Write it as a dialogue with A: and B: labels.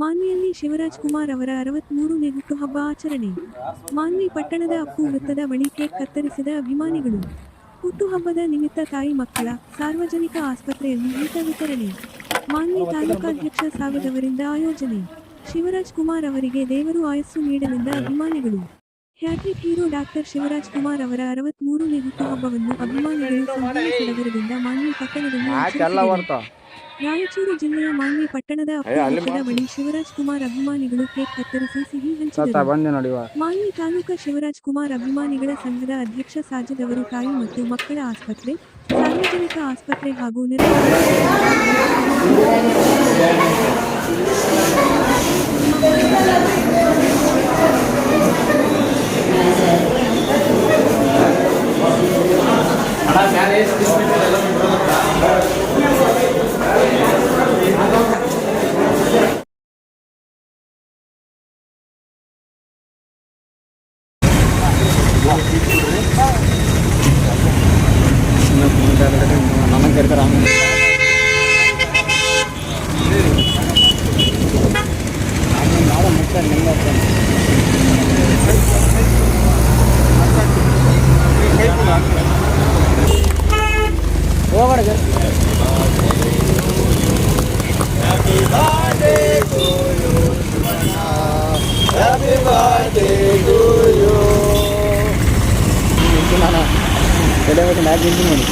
A: ಮಾನ್ವಿಯಲ್ಲಿ ಶಿವರಾಜ್ ಕುಮಾರ್ ಅವರ ಅರವತ್ಮೂರನೇ ಹುಟ್ಟುಹಬ್ಬ ಆಚರಣೆ. ಮಾನ್ವಿ ಪಟ್ಟಣದ ಅಪ್ಪು ವೃತ್ತದ ಬಳಿ ಕೇಕ್ ಕತ್ತರಿಸಿದ ಅಭಿಮಾನಿಗಳು. ಹುಟ್ಟುಹಬ್ಬದ ನಿಮಿತ್ತ ತಾಯಿ ಮಕ್ಕಳ ಸಾರ್ವಜನಿಕ ಆಸ್ಪತ್ರೆಯಲ್ಲಿ ಊಟ ವಿತರಣೆ. ಮಾನ್ವಿ ತಾಲೂಕಾಧ್ಯಕ್ಷ ಸಾಗದವರಿಂದ ಆಯೋಜನೆ. ಶಿವರಾಜ್ ಕುಮಾರ್ ಅವರಿಗೆ ದೇವರು ಆಯಸ್ಸು ನೀಡಲಿದ್ದ ಅಭಿಮಾನಿಗಳು. Hat trick hero doctor Shivaraj Kumar ಅವರ ಅರವತ್ಮೂರನೇ ಹುಟ್ಟುಹಬ್ಬವನ್ನು ಅಭಿಮಾನಿಗಳು ಸಂಭ್ರಮಿಸಿದವರಿಂದ ಸಡಗರದಿಂದ ಮಾನ್ವಿ ಪಟ್ಟಣದಲ್ಲಿ. ರಾಯಚೂರು ಜಿಲ್ಲೆಯ ಮಾನ್ಯ ಪಟ್ಟಣದ ಅಪ್ಪು ವೃತ್ತದ ಬಳಿ ಶಿವರಾಜ್ ಕುಮಾರ್ ಅಭಿಮಾನಿಗಳು ಕೇಕ್ ಕತ್ತರಿಸಿ ಸಿಹಿ ಹಂಚಿದರು.
B: ಮಾನ್ಯ
A: ಮಾನ್ವಿ ತಾಲೂಕಾ ಶಿವರಾಜ್ ಕುಮಾರ್ ಅಭಿಮಾನಿಗಳ ಸಂಘದ ಅಧ್ಯಕ್ಷ ಸಾಜಿದ್ ಅವರು ತಾಯಿ ಮತ್ತು ಮಕ್ಕಳ ಆಸ್ಪತ್ರೆ ಸಾರ್ವಜನಿಕ ಆಸ್ಪತ್ರೆ ಹಾಗೂ
B: சின்ன பிள்ளைங்க நமக்கு இருக்கிறாங்க ஓவருக்கு Happy birthday. మన తెలియదు మ్యాచ్ తెలిసిందండి